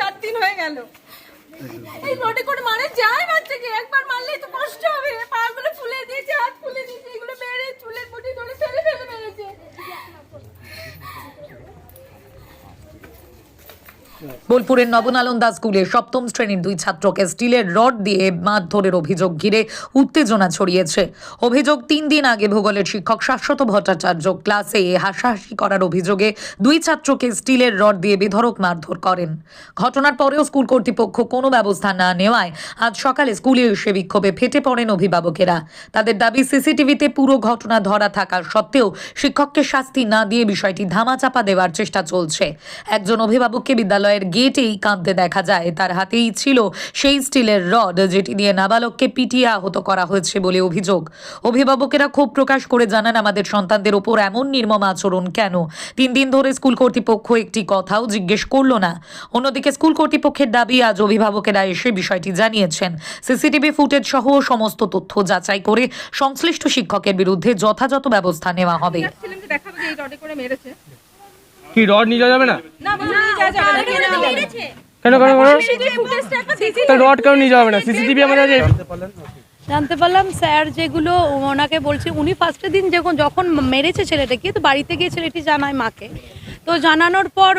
চার দিন হয়ে গেল। এই রোডে করে মারা যায় বাচ্চাকে, একবার মারলেই তো কষ্ট হবে। পাগুলো ফুলে দিয়েছে, হাত ফুলে দিয়েছে, এগুলো মেরে চুলের মুঠি ধরে ফেলে ফেলে মেরেছে। বোলপুরের নবনালন্দা স্কুলে সপ্তম শ্রেণির দুই ছাত্রকে স্টিলের রড দিয়ে মারধরের অভিযোগ ঘিরে উত্তেজনা ছড়িয়েছে। অভিযোগ তিন দিন আগে ভূগোলের শিক্ষক শাশ্বত ভট্টাচার্য ক্লাসে হাসাহাসি করার অভিযোগে দুই ছাত্রকে স্টিলের রড দিয়ে বেধড়ক মারধর করেন। ঘটনার পরেও স্কুল কর্তৃপক্ষ কোনো ব্যবস্থা না নেওয়ায় আজ সকালে স্কুলে এসে বিক্ষোভে ফেটে পড়েন অভিভাবকেরা। তাদের দাবি, সিসিটিভিতে পুরো ঘটনা ধরা থাকা সত্ত্বেও শিক্ষককে শাস্তি না দিয়ে বিষয়টি ধামাচাপা দেওয়ার চেষ্টা চলছে। একজন অভিভাবককে বিদ্যালয়ের গেটেই কাঁদতে দেখা যায়। তার হাতেই ছিল সেই স্টিলের রড যেটি দিয়ে নাবালককে পিটিয়ে আহত করা হয়েছে বলে অভিযোগ। অভিভাবকেরা ক্ষোভ প্রকাশ করে জানান আমাদের সন্তানদের ওপর এমন নির্মম আচরণ কেন? তিন দিন ধরে স্কুল কর্তৃপক্ষ একটি কথাও জিজ্ঞেস করল না। অন্যদিকে স্কুল কর্তৃপক্ষের দাবি আজ অভিভাবকেরা এসে বিষয়টি জানিয়েছেন। সিসিটিভি ফুটেজ সহ সমস্ত তথ্য যাচাই করে সংশ্লিষ্ট শিক্ষকের বিরুদ্ধে যথাযথ ব্যবস্থা নেওয়া হবে। কি রড নিয়ে যাবে না? কেন কেন কেন রড কেন নিয়ে যাবে না? সিসিটিভি আমাদের আছে জানতে পারলাম স্যার যেগুলো ওনাকে বলছে উনি ফার্স্টের দিন যখন যখন মেরেছে ছেলেটাকে তো বাড়িতে গিয়ে ছেলেটি জানায় মাকে। তো জানানোর পর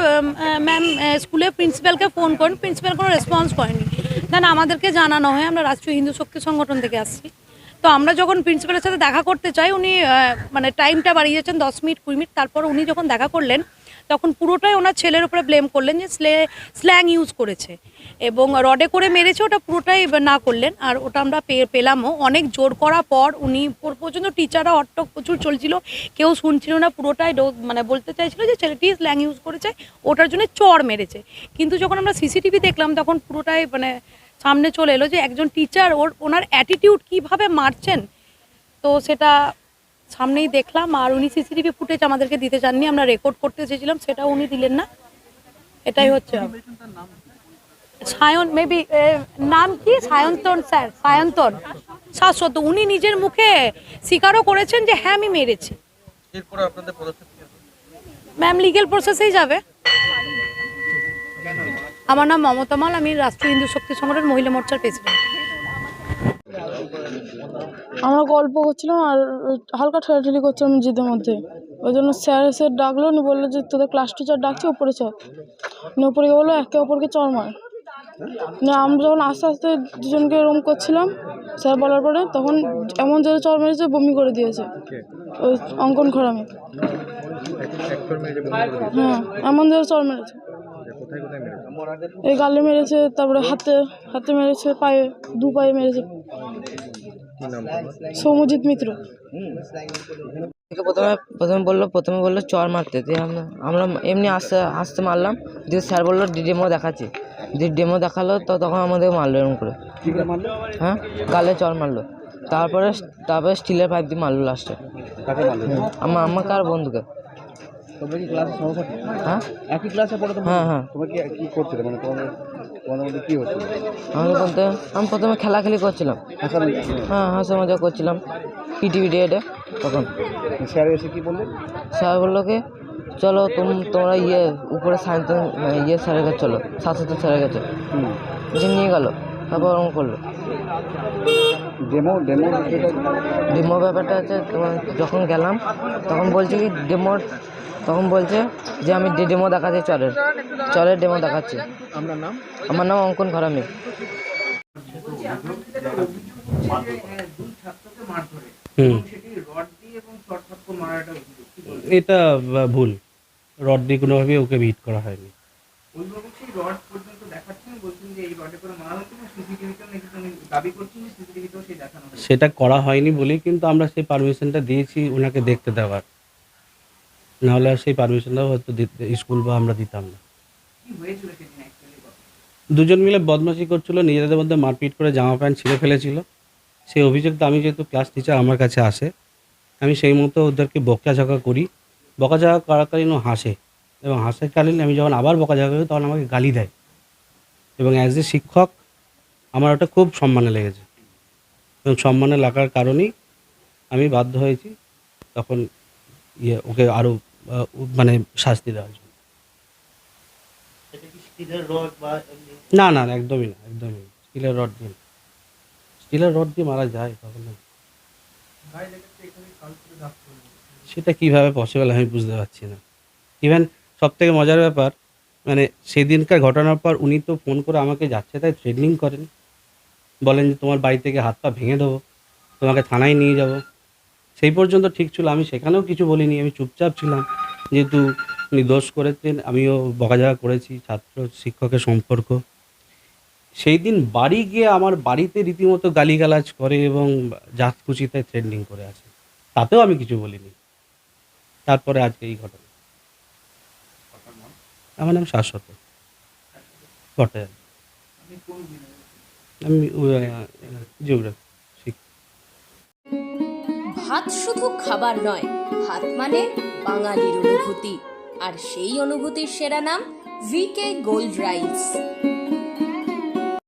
ম্যাম স্কুলে প্রিন্সিপালকে ফোন করেন প্রিন্সিপাল কোনো রেসপন্স করেনি। দেন আমাদেরকে জানানো হয় আমরা রাষ্ট্রীয় হিন্দু শক্তি সংগঠন থেকে আসছি। তো আমরা যখন প্রিন্সিপালের সাথে দেখা করতে চাই, উনি মানে টাইমটা বাড়িয়েছেন দশ মিনিট, কুড়ি মিনিট, তারপর উনি যখন দেখা করলেন, তখন পুরোটাই ওনার ছেলের উপরে ব্লেম করলেন যে স্লে স্ল্যাং ইউজ করেছে। এবং রডে করে মেরেছে, ওটা পুরোটাই না করলেন, আর ওটা আমরা পেলামও। অনেক জোর করার পর উনি পর- পর্যন্ত টিচাররা অট্টক প্রচুর চলছিল, কেউ শুনছিল না, পুরোটাই মানে বলতে চাইছিল যে ছেলেটি স্ল্যাং ইউজ করেছে, ওটার জন্য চড় মেরেছে। কিন্তু যখন আমরা সিসিটিভি দেখলাম, তখন পুরোটাই মানে সামনে চলে এলো যে একজন টিচার ওর ওনার অ্যাটিটিউড কীভাবে মারছেন? তো সেটা সামনেই দেখলাম আর উনি সিসিটিভি ফুটেজ আমাদেরকে দিতে চাননি আমরা রেকর্ড করতে চেয়েছিলাম সেটা উনি দিলেন না। এটাই হচ্ছে। সায়ন মেবি নাম কি? সায়ন্তন স্যার সায়ন্তন। শাশ্বত উনি নিজের মুখে স্বীকারও করেছেন যে হ্যাঁ আমি মেরেছি। ম্যাম লিগেল প্রসেসেই যাবে। আমার নাম মমতা মাল আমি রাষ্ট্রীয় হিন্দু শক্তি সংগঠন মহিলা মোর্চার প্রেসিডেন্ট আমরা গল্প করছিলাম আর হালকা ঠেলাঠেলি করছিলাম নিজেদের মধ্যে ওই জন্য স্যার এসে ডাকলো উনি বলল যে তোদের ক্লাস টিচার ডাকছে ওপরে চ নিয়ে ওপরে গিয়ে বলল একে অপরকে চর মার না আমরা যখন আস্তে আস্তে দুজনকে এরম করছিলাম স্যার বলার পরে তখন এমন জোরে চর মেরেছে বমি করে দিয়েছে ওই অঙ্কন খরামে হ্যাঁ এমন জোরে চর মেরেছে এই গালে মেরেছে তারপরে হাতে হাতে মেরেছে পায়ে দু পায়ে মেরেছে। সৌমজিৎ মিত্র। প্রথমে প্রথমে বলল প্রথমে বলল চর মারতে। দিয়ে আমরা আমরা এমনি আস্তে আস্তে মারলাম। দিয়ে স্যার বলল ডেমো দেখাচ্ছি। দিয়ে ডেমো দেখাল তো তখন আমাদের মারলো এরকম করে। হ্যাঁ? গালে চর মারলো। তারপরে তারপরে স্টিলের পাইপ দিয়ে মারলো লাস্টে আমার আমাকে আর বন্ধুকে। তোমরা কি ক্লাসে সহপাঠী হ্যাঁ? একই ক্লাসে পড়ো তোমরা? হ্যাঁ হ্যাঁ। তোমরা কি কি করছিলে? মানে তোমাদের তোমাদের মধ্যে কি হচ্ছিল? আমাদের বলতে আমি প্রথমে খেলাখেলি করছিলাম। হ্যাঁ হাসি মজা করছিলাম। পিটিভি ডেটে তখন। স্যার এসে কি বললেন? স্যার বলল কি চলো তুম তোমরা ইয়ে উপরে সায়েন্স ইয়ে স্যারের কাছে চলো স্বাস্থ্য স্যারের কাছে। হুম। যে নিয়ে গেলো তারপর ওরকম করল। ডেমো ডেমো ডেমো ব্যাপারটা হচ্ছে তোমার যখন গেলাম তখন বলছি কি ডেমো তখন বলছে যে আমি ডেমো দেখাচ্ছি চরের চরের ডেমো দেখাচ্ছি। নাম? আমার নাম অঙ্কন ঘরামি। হুম। এটা ভুল। রড দিয়ে কোনোভাবে ওকে ভিট করা হয়নি। সেটা করা হয়নি বলেই কিন্তু আমরা সেই পারমিশনটা দিয়েছি ওনাকে দেখতে দেওয়ার। নাহলে আর সেই পারমিশনটাও হয়তো দিতে- স্কুল বা আমরা দিতাম না। দুজন মিলে বদমাশি করছিল নিজেদের মধ্যে মারপিট করে জামা প্যান্ট ছিঁড়ে ফেলেছিল। সেই অভিযোগটা আমি যেহেতু ক্লাস টিচার আমার কাছে আসে। আমি সেই মতো ওদেরকে বকাঝকা করি। বকাঝকা করাকালীন ও হাসে। এবং হাসাকালীন আমি যখন আবার বকাঝকা করি তখন আমাকে গালি দেয়। এবং অ্যাজ এ শিক্ষক আমার ওটা খুব সম্মানে লেগেছে। এবং সম্মানে লাগার কারণেই আমি বাধ্য হয়েছি তখন ইয়ে ওকে আরও মানে শাস্তি দেওয়ার জন্য। না না না, একদমই না একদমই না। স্টিলের রড দিয়ে স্টিলের রড দিয়ে মারা যায় কখনো সেটা কীভাবে পসিবল আমি বুঝতে পারছি না। ইভেন সব থেকে মজার ব্যাপার মানে সেদিনকার ঘটনার পর উনি তো ফোন করে আমাকে যাচ্ছে তাই থ্রেডনিং করেন। বলেন যে তোমার বাড়ি থেকে হাত পা ভেঙে দেবো তোমাকে থানায় নিয়ে যাব। সেই পর্যন্ত ঠিক ছিল। আমি সেখানেও কিছু বলিনি। আমি চুপচাপ ছিলাম। যেহেতু উনি দোষ করেছেন, আমিও বকাঝকা করেছি, ছাত্র শিক্ষকের সম্পর্ক। সেই দিন বাড়ি গিয়ে আমার বাড়িতে রীতিমতো গালিগালাজ করে এবং জাত খুশিতে থ্রেডনিং করে আসে। তাতেও আমি কিছু বলিনি। তারপরে আজকে এই ঘটনা। আমার নাম শাশ্বত। ঘটে আমি জিওগ্রাফি। ভাত শুধু খাবার নয়, হাত মানে বাঙালির অনুভূতি। আর সেই অনুভূতির সেরা নাম ভিকে গোল্ড রাইস